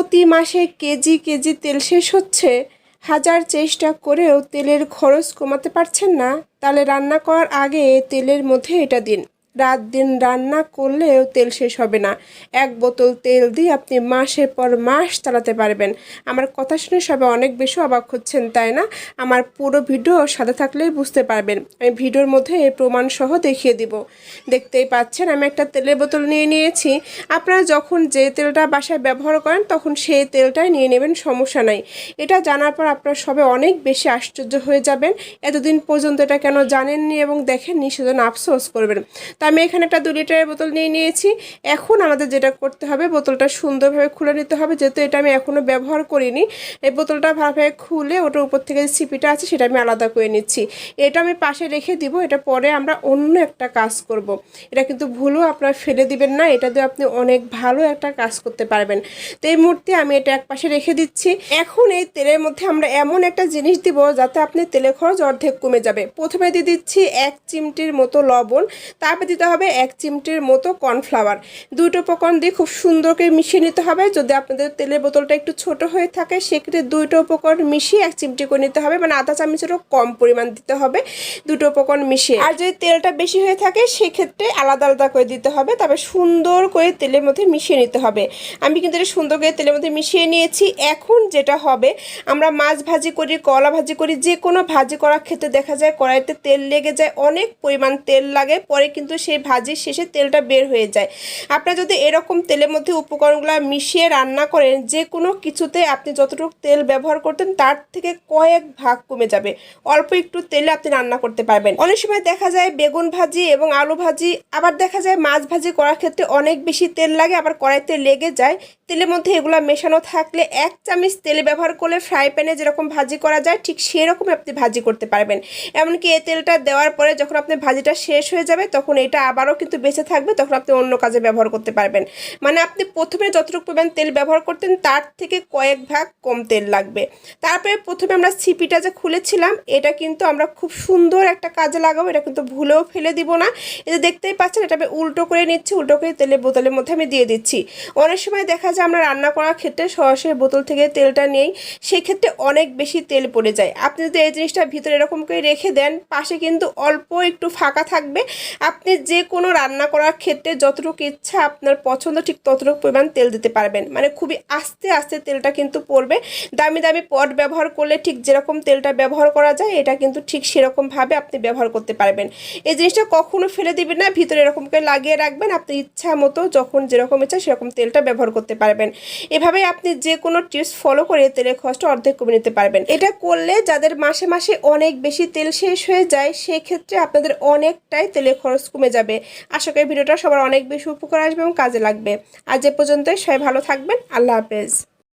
প্রতি মাসে KG KG তেল শেষ হচ্ছে, হাজার চেষ্টা করেও তেলের খরচ কমাতে পারছেন না। তাহলে রান্না করার আগে তেলের মধ্যে এটা দিন। রাত দিন রান্না করলেও তেল শেষ হবে না। এক বোতল তেল দিয়ে আপনি মাসের পর মাস চালাতে পারবেন। আমার কথা শুনে সবাই অনেক বেশি অবাক হচ্ছেন, তাই না? আমার পুরো ভিডিও সাথে থাকলেই বুঝতে পারবেন। আমি ভিডিওর মধ্যে এই প্রমাণ সহ দেখিয়ে দিব। দেখতেই পাচ্ছেন, আমি একটা তেলের বোতল নিয়ে নিয়েছি। আপনারা যখন যে তেলটা বাসায় ব্যবহার করেন, তখন সেই তেলটাই নিয়ে নেবেন, সমস্যা নাই। এটা জানার পর আপনারা সবাই অনেক বেশি আশ্চর্য হয়ে যাবেন। এতদিন পর্যন্ত এটা কেন জানেননি এবং দেখেননি, সেজন্য আফসোস করবেন। তো আমি এখানে একটা দু লিটারের বোতল নিয়ে নিয়েছি। এখন আমাদের যেটা করতে হবে, বোতলটা সুন্দরভাবে খুলে নিতে হবে। যেহেতু এটা আমি এখনও ব্যবহার করিনি, এই বোতলটা ভালোভাবে খুলে ওটার উপর থেকে যে সিপিটা আছে সেটা আমি আলাদা করে নিচ্ছি। এটা আমি পাশে রেখে দিব, এটা পরে আমরা অন্য একটা কাজ করব। এটা কিন্তু ভুলও আপনার ফেলে দিবেন না, এটা দিয়ে আপনি অনেক ভালো একটা কাজ করতে পারবেন। তো এই মুহূর্তে আমি এটা এক পাশে রেখে দিচ্ছি। এখন এই তেলের মধ্যে আমরা এমন একটা জিনিস দিব যাতে আপনি তেলের খরচ অর্ধেক কমে যাবে। প্রথমে দিয়ে দিচ্ছি এক চিমটির মতো লবণ, তারপর দিতে হবে এক চিমটির মতো কর্নফ্লাওয়ার। দুটো উপকরণ দিয়ে খুব সুন্দর করে মিশিয়ে নিতে হবে। যদি আপনাদের তেলের বোতলটা একটু ছোট হয়ে থাকে, সেক্ষেত্রে দুইটো উপকরণ মিশিয়ে এক চিমটি করে নিতে হবে। মানে আধা চামচেরও কম পরিমাণ দিতে হবে দুটো উপকরণ মিশিয়ে। আর যদি তেলটা বেশি হয়ে থাকে, সেক্ষেত্রে আলাদা আলাদা করে দিতে হবে। তবে সুন্দর করে তেলের মধ্যে মিশিয়ে নিতে হবে। আমি কিন্তু এটা সুন্দর করে তেলের মধ্যে মিশিয়ে নিয়েছি। এখন যেটা হবে, আমরা মাছ ভাজি করি, কলা ভাজি করি যে কোনো ভাজি করার ক্ষেত্রে দেখা যায় কড়াইতে তেল লেগে যায়, অনেক পরিমাণ তেল লাগে। পরে কিন্তু সেই ভাজির শেষে তেলটা বের হয়ে যায়। আপনারা যদি এরকম তেলের মধ্যে উপকরণগুলো মিশিয়ে রান্না করেন, যে কোনো কিছুতে আপনি যতটুকু তেল ব্যবহার করতেন, তার থেকে কয়েক ভাগ কমে যাবে। অল্প একটু তেলে আপনি রান্না করতে পারবেন। অনেক সময় দেখা যায় বেগুন ভাজি এবং আলু ভাজি, আবার দেখা যায় মাছ ভাজি করার ক্ষেত্রে অনেক বেশি তেল লাগে, আবার কড়াইতে লেগে যায়। তেলের মধ্যে এগুলো মেশানো থাকলে এক চামচ তেল ব্যবহার করলে ফ্রাই প্যানে যেরকম ভাজি করা যায়, ঠিক সেরকম আপনি ভাজি করতে পারবেন। এমনকি এই তেলটা দেওয়ার পরে যখন আপনি ভাজিটা শেষ হয়ে যাবে, তখন এটা আবারও কিন্তু বেঁচে থাকবে, তখন আপনি অন্য কাজে ব্যবহার করতে পারবেন। মানে আপনি প্রথমে যতটুকু পরিমাণ তেল ব্যবহার করতেন, তার থেকে কয়েক ভাগ কম তেল লাগবে। তারপরে প্রথমে আমরা ছিপিটা যে খুলেছিলাম, এটা কিন্তু আমরা খুব সুন্দর একটা কাজে লাগাবো, এটা কিন্তু ভুলেও ফেলে দিব না। এটা দেখতেই পাচ্ছেন, এটা আমি উল্টো করে নিচ্ছি, উল্টো করে তেলের বোতলের মধ্যে আমি দিয়ে দিচ্ছি। অনেক সময় দেখা যায় আমরা রান্না করার ক্ষেত্রে সরাসরি বোতল থেকে তেলটা নেই, সেক্ষেত্রে অনেক বেশি তেল পড়ে যায়। আপনি যদি এই জিনিসটা ভিতরে এরকম করে রেখে দেন, পাশে কিন্তু অল্প একটু ফাঁকা থাকবে। আপনি যে কোনো রান্না করার ক্ষেত্রে যতটুকু ইচ্ছা আপনার পছন্দ, ঠিক ততটুকু পরিমাণ তেল দিতে পারবেন। মানে খুবই আস্তে আস্তে তেলটা কিন্তু পড়বে। দামি দামি পট ব্যবহার করলে ঠিক যেরকম তেলটা ব্যবহার করা যায়, এটা কিন্তু ঠিক সেরকমভাবে আপনি ব্যবহার করতে পারবেন। এই জিনিসটা কখনো ফেলে দিবেন না, ভিতরে এরকম করে লাগিয়ে রাখবেন। আপনি ইচ্ছা মতো যখন যেরকম ইচ্ছা সেরকম তেলটা ব্যবহার করতে পারবেন। এভাবে আপনি যে কোনো টিপস ফলো করে তেলের খরচটা অর্ধেক কমে নিতে পারবেন। এটা করলে যাদের মাসে মাসে অনেক বেশি তেল শেষ হয়ে যায়, সেক্ষেত্রে আপনাদের অনেকটাই তেলের খরচ কমে যাবে। আশা করি ভিডিওটা সবার অনেক বেশি উপকার আসবে এবং কাজে লাগবে। আজ এ পর্যন্তই। সবাই ভালো থাকবেন। আল্লাহ হাফেজ।